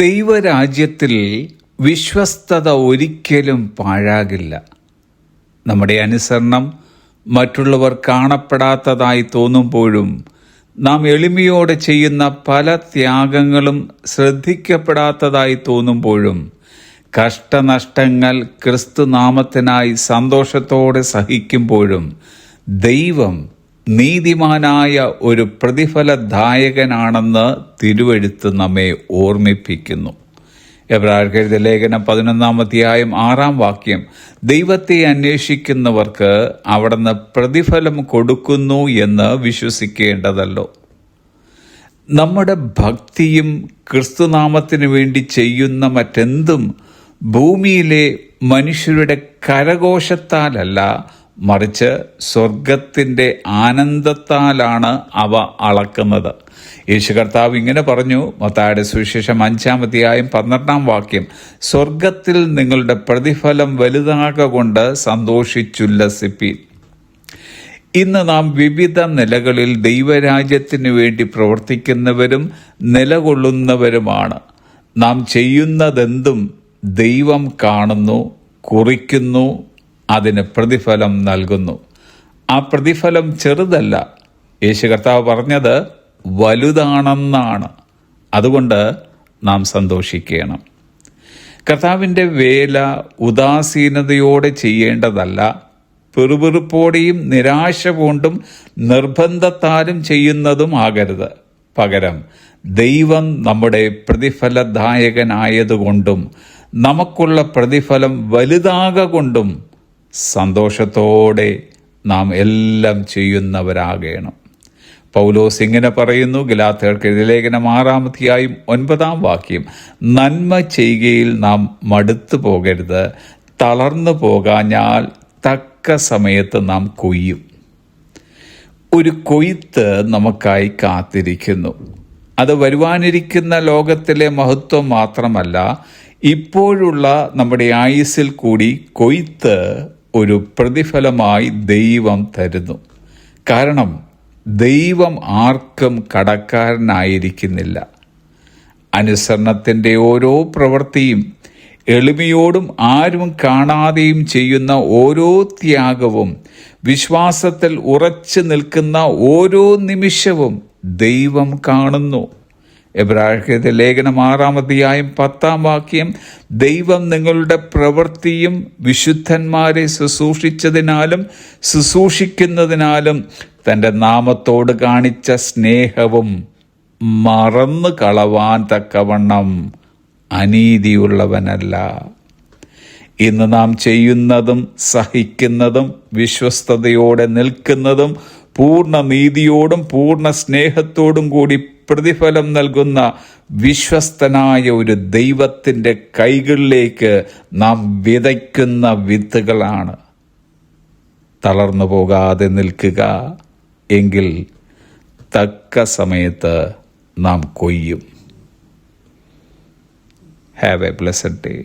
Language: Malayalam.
ദൈവരാജ്യത്തിൽ വിശ്വസ്തത ഒരിക്കലും പാഴാകില്ല. നമ്മുടെ അനുസരണം മറ്റുള്ളവർ കാണപ്പെടാത്തതായി തോന്നുമ്പോഴും നാം എളിമയോടെ ചെയ്യുന്ന പല ത്യാഗങ്ങളും ശ്രദ്ധിക്കപ്പെടാത്തതായി തോന്നുമ്പോഴും കഷ്ടനഷ്ടങ്ങൾ ക്രിസ്തുനാമത്തിനായി സന്തോഷത്തോടെ സഹിക്കുമ്പോഴും ദൈവം നീതിമാനായ ഒരു പ്രതിഫലദായകനാണെന്ന് തിരുവെഴുത്ത് നമ്മെ ഓർമ്മിപ്പിക്കുന്നു. എബ്രാഹ്കരിത ലേഖനം പതിനൊന്നാം അധ്യായം ആറാം വാക്യം ദൈവത്തെ അന്വേഷിക്കുന്നവർക്ക് അവിടുന്ന് പ്രതിഫലം കൊടുക്കുന്നു എന്ന് വിശ്വസിക്കേണ്ടതല്ലോ. നമ്മുടെ ഭക്തിയും ക്രിസ്തുനാമത്തിന് വേണ്ടി ചെയ്യുന്ന മറ്റെന്തും ഭൂമിയിലെ മനുഷ്യരുടെ കരഘോഷത്താലല്ല മറിച്ച് സ്വർഗത്തിന്റെ ആനന്ദത്താലാണ് അവ അളക്കുന്നത്. യേശു കർത്താവ് ഇങ്ങനെ പറഞ്ഞു മത്തായുടെ സുവിശേഷം അഞ്ചാം അധ്യായം പന്ത്രണ്ടാം വാക്യം സ്വർഗത്തിൽ നിങ്ങളുടെ പ്രതിഫലം വലുതാക കൊണ്ട് സന്തോഷിച്ചുല്ലസിപ്പീൻ. ഇന്ന് നാം വിവിധ നിലകളിൽ ദൈവരാജ്യത്തിനു വേണ്ടി പ്രവർത്തിക്കുന്നവരും നിലകൊള്ളുന്നവരുമാണ്. നാം ചെയ്യുന്നതെന്തും ദൈവം കാണുന്നു കുറിക്കുന്നു അതിന് പ്രതിഫലം നൽകുന്നു. ആ പ്രതിഫലം ചെറുതല്ല. യേശു കർത്താവ് പറഞ്ഞത് വലുതാണെന്നാണ്. അതുകൊണ്ട് നാം സന്തോഷിക്കണം. കർത്താവിന്റെ വേല ഉദാസീനതയോടെ ചെയ്യേണ്ടതല്ല. പെറുപെറുപ്പോടെയും നിരാശ കൊണ്ടും നിർബന്ധത്താലും ചെയ്യുന്നതും ആകരുത്. പകരം ദൈവം നമ്മുടെ പ്രതിഫലദായകനായതുകൊണ്ടും നമുക്കുള്ള പ്രതിഫലം വലുതാക കൊണ്ടും സന്തോഷത്തോടെ നാം എല്ലാം ചെയ്യുന്നവരാകണം. പൗലോസ് ഇങ്ങനെ പറയുന്നു ഗലാത്തകൾക്ക് ലേഖനം ആറാമത്തെയായും ഒൻപതാം വാക്യം നന്മ ചെയ്യുകയിൽ നാം മടുത്തു പോകരുത് തളർന്നു പോകാഞ്ഞാൽ തക്ക സമയത്ത് നാം കൊയ്യും. ഒരു കൊയ്ത്ത് നമുക്കായി കാത്തിരിക്കുന്നു. അത് വരുവാനിരിക്കുന്ന ലോകത്തിലെ മഹത്വം മാത്രമല്ല ഇപ്പോഴുള്ള നമ്മുടെ ആയുസ്സിൽ കൂടി കൊയ്ത്ത് ഒരു പ്രതിഫലമായി ദൈവം തരുന്നു. കാരണം ദൈവം ആർക്കും കടക്കാരനായിരിക്കുന്നില്ല. അനുസരണത്തിന്റെ ഓരോ പ്രവൃത്തിയും എളിമയോടും ആരും കാണാതെയും ചെയ്യുന്ന ഓരോ ത്യാഗവും വിശ്വാസത്തിൽ ഉറച്ചു നിൽക്കുന്ന ഓരോ നിമിഷവും ദൈവം കാണുന്നു. എബ്രാഹിത ലേഖനം ആറാമധ്യായം പത്താം വാക്യം ദൈവം നിങ്ങളുടെ പ്രവൃത്തിയും വിശുദ്ധന്മാരെ ശുശ്രൂഷിച്ചതിനാലും ശുശ്രൂഷിക്കുന്നതിനാലും തന്റെ നാമത്തോട് കാണിച്ച സ്നേഹവും മറന്നു കളവാൻ തക്കവണ്ണം അനീതിയുള്ളവനല്ല. ഇന്ന് നാം ചെയ്യുന്നതും സഹിക്കുന്നതും വിശ്വസ്തയോടെ നിൽക്കുന്നതും പൂർണ നീതിയോടും പൂർണ സ്നേഹത്തോടും കൂടി പ്രതിഫലം നൽകുന്ന വിശ്വസ്തനായ ഒരു ദൈവത്തിന്റെ കൈകളിലേക്ക് നാം വിതയ്ക്കുന്ന വിത്തുകളാണ്. തളർന്നു പോകാതെ നിൽക്കുക എങ്കിൽ തക്ക സമയത്ത് നാം കൊയ്യും. Have A blessed day